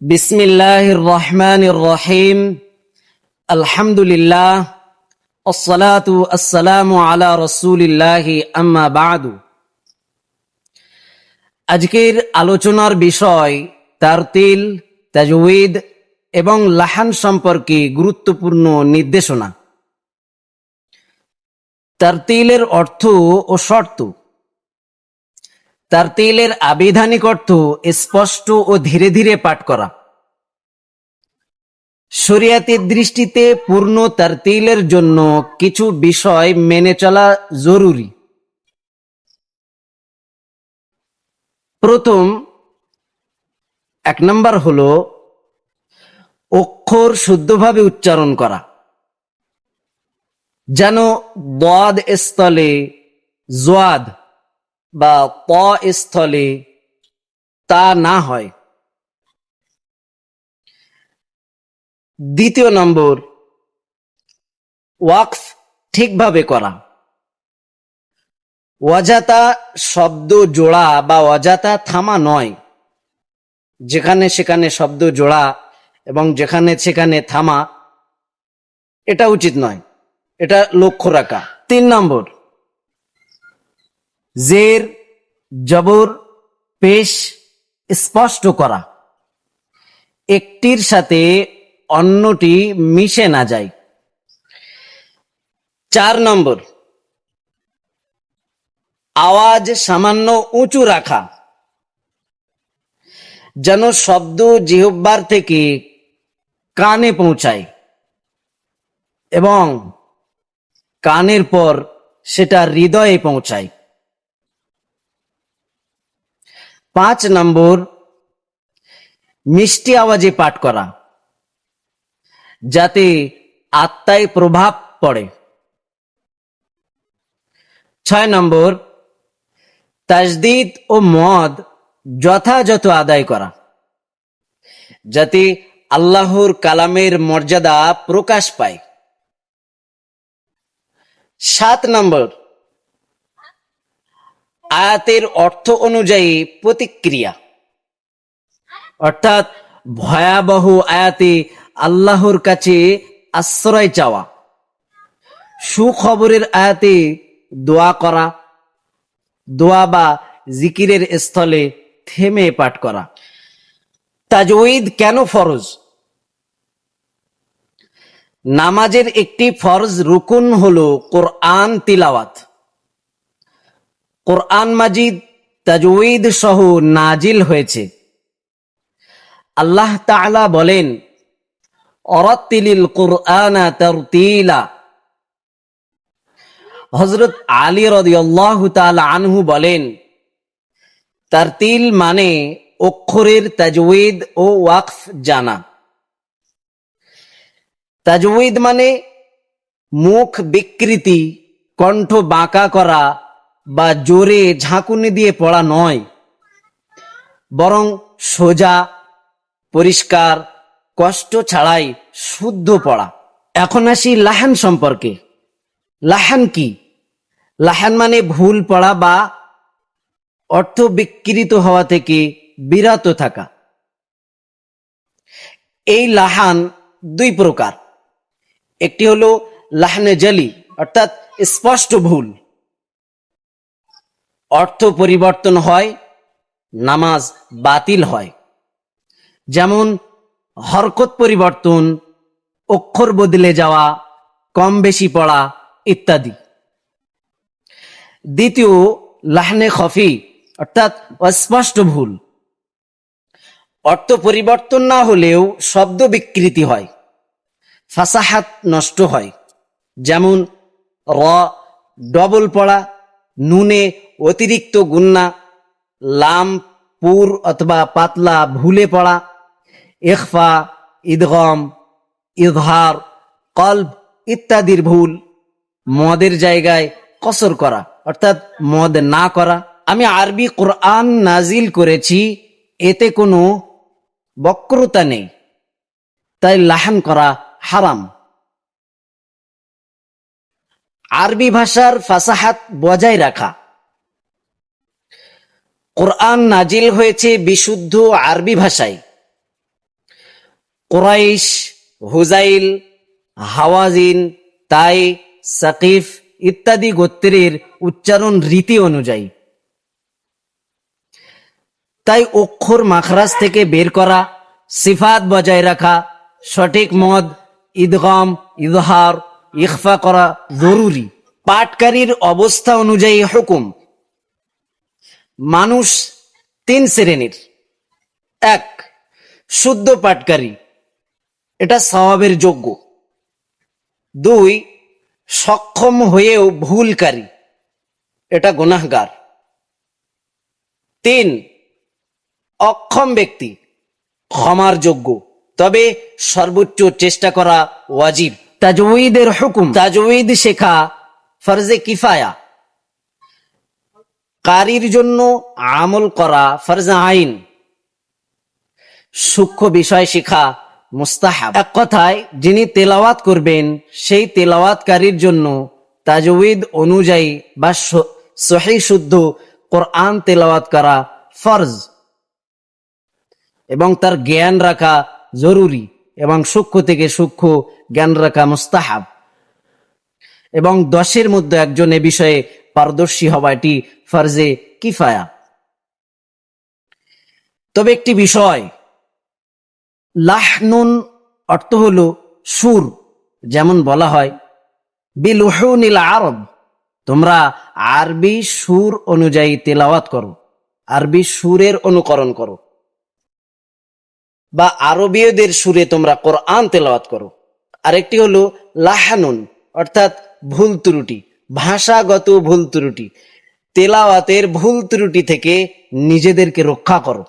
বিসমিল্লাহির রহমানির রহিম। আলহামদুলিল্লাহ। আসসালাতু আসসালামু আলা রসুলিল্লাহি আম্মা বাদু। আজকের আলোচনার বিষয় তারতিল তাজউদ এবং লাহান সম্পর্কে গুরুত্বপূর্ণ নির্দেশনা। তারতিলের অর্থ ও শর্ত তারতিলের আবিধানিক অর্থ স্পষ্ট ও ধীরে ধীরে পাঠ করা। শরিয়াতের দৃষ্টিতে পূর্ণ তারতিলের জন্য কিছু বিষয় মেনে চলা জরুরি। প্রথম, এক নম্বর হল অক্ষর শুদ্ধভাবে উচ্চারণ করা। যেন দদ স্থলে জোয়াদ বা প স্থলে তা না হয়। দ্বিতীয় নম্বর, ওয়াকফ ঠিকভাবে করা। অজাতা শব্দ জোড়া বা অজাতা থামা নয়। যেখানে সেখানে শব্দ জোড়া এবং যেখানে সেখানে থামা, এটা উচিত নয়। এটা লক্ষ্য রাখা। তিন নম্বর জের, জবর, পেশ স্পষ্ট করা। একটির সাথে অন্যটি মিশে না যায়। চার নম্বর। আওয়াজ সামান্য উঁচু রাখা। যেন শব্দ জিহ্বার থেকে কানে পৌঁছায়। এবং কানের পর সেটা হৃদয়ে পৌঁছায়। পাঁচ নম্বর, মিষ্টি আওয়াজে পাঠ করা, যাতে আত্মায় প্রভাব পড়ে। ছয় নম্বর, তাজদিদ ও মদ যথাযথ আদায় করা, যাতে আল্লাহর কালামের মর্যাদা প্রকাশ পায়। সাত নম্বর আয়াতের অর্থ অনুযায়ী প্রতিক্রিয়া। অর্থাৎ ভয়াবহ আয়াতে আল্লাহর কাছে আশ্রয় চাওয়া। সুখবরের আয়াতে দোয়া করা। দোয়া বা জিকিরের স্থলে থেমে পাঠ করা। তাজউইদ কেন ফরজ? নামাজের একটি ফরজ রুকুন হলো কোরআন তিলাওয়াত। কোরআন মাজিদ তাজউইদ সহ নাজিল হয়েছে। আল্লাহ তাআলা বলেন, অরাত্তিলিল কোরআনা তারতিলা। হজরত আলী রাদিয়াল্লাহু তাআলা আনহু বলেন, তারতিল মানে অক্ষরের তাজউইদ ও ওয়াকফ জানা। তাজউইদ মানে মুখ বিকৃতি, কণ্ঠ বাঁকা করা বা জোরে ঝাঁকুনি দিয়ে পড়া নয়। বরং সোজা, পরিষ্কার, কষ্ট ছাড়াই শুদ্ধ পড়া। এখন আসি লাহান সম্পর্কে। লাহান কি? লাহান মানে ভুল পড়া বা অর্থ বিকৃত হওয়া থেকে বিরত থাকা। এই লাহান দুই প্রকার। একটি হলো লাহানে জলি, অর্থাৎ স্পষ্ট ভুল। অর্থ পরিবর্তন হয়, নামাজ বাতিল হয়। যেমন, হরকত পরিবর্তন, অক্ষর বদলে যাওয়া কম বেশি পড়া ইত্যাদি। দ্বিতীয়, লাহনে খফি, অর্থাৎ অস্পষ্ট ভুল। অর্থ পরিবর্তন না হলেও শব্দ বিকৃতি হয়, ফাসাহাত নষ্ট হয়। যেমন, র, ডবল পড়া, নুনে অতিরিক্ত গুন্না, লাম, পুর অথবা পাতলা ভুলে পড়া, ইখফা, ইদগম, ইজহার, কল্ব ইত্যাদির ভুল, মদের জায়গায় কসর করা, অর্থাৎ মদ না করা। আমি আরবি কোরআন নাজিল করেছি, এতে কোনো বক্রতা নেই, তাই লাহান করা হারাম। আরবি ভাষার ফাসাহাত বজায় রাখা। কোরআন নাজিল হয়েছে বিশুদ্ধ আরবি ভাষায়। কোরাইশ, হুজাইল, হাওয়াজিন, তাই, সাকিফ ইত্যাদি গোত্রের উচ্চারণ রীতি অনুযায়ী। তাই অক্ষর মাখরাজ থেকে বের করা, সিফাত বজায় রাখা, সঠিক মদ, ঈদগম, ইজহার, ইখফা করা জরুরি। পাটকারীর অবস্থা অনুযায়ী হুকুম। মানুষ তিন শ্রেণির। এক শুদ্ধ পাটকারী এটা স্বভাবের যোগ্য। দুই সক্ষম হয়েও ভুলকারী। এটা গুনাহগার। তিন অক্ষম ব্যক্তি। ক্ষমার যোগ্য। তবে সর্বোচ্চ চেষ্টা করা ওয়াজিব। তাজউইদের হুকুম। তাজউইদ শেখা ফরজে কিফায়া। কারির জন্য আমল করা ফরজে আইন। সূক্ষ্ম বিষয় শেখা মুস্তাহাব। এক কথায়, যিনি তেলাওয়াত করবেন, সেই তেলাওয়াতকারীর জন্য তাজউইদ অনুযায়ী বা সহি শুদ্ধ কোরআন তেলাওয়াত করা ফরজ। এবং তার জ্ঞান রাখা জরুরি এবং সূক্ষ্ম থেকে সূক্ষ্ম জ্ঞান রাখা মুস্তাহাব। এবং দশের মধ্যে একজন এ বিষয়ে পারদর্শী হওয়া এটি ফার্জে কিফায়া। তবে একটি বিষয়, লাহনুন অর্থ হল সুর, যেমন বলা হয়, বিলুহুনিল আরব, তোমরা আরবি সুর অনুযায়ী তেলাওয়াত করো, আরবি সুরের অনুকরণ করো, বা আরবীয়দের সুরে তোমরা কোরআন তেলাওয়াত করো। আরেকটি হলো লাহানুন, অর্থাৎ ভুল ত্রুটি। ভাষাগত ভুল ত্রুটি। তেলাওয়াতের ভুল ত্রুটি থেকে নিজেদেরকে রক্ষা করো।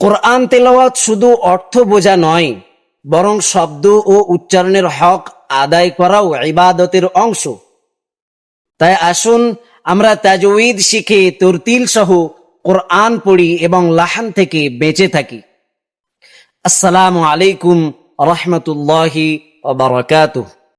কোরআন তেলাওয়াত শুধু অর্থ বোঝা নয়, বরং শব্দ ও উচ্চারণের হক আদায় করাও ইবাদতের অংশ। তাই আসুন, আমরা তাজউইদ শিখে তরতিল সহ কোরআন পড়ি এবং লাহান থেকে বেঁচে থাকি। আসসালামু আলাইকুম রহমতুল্লাহি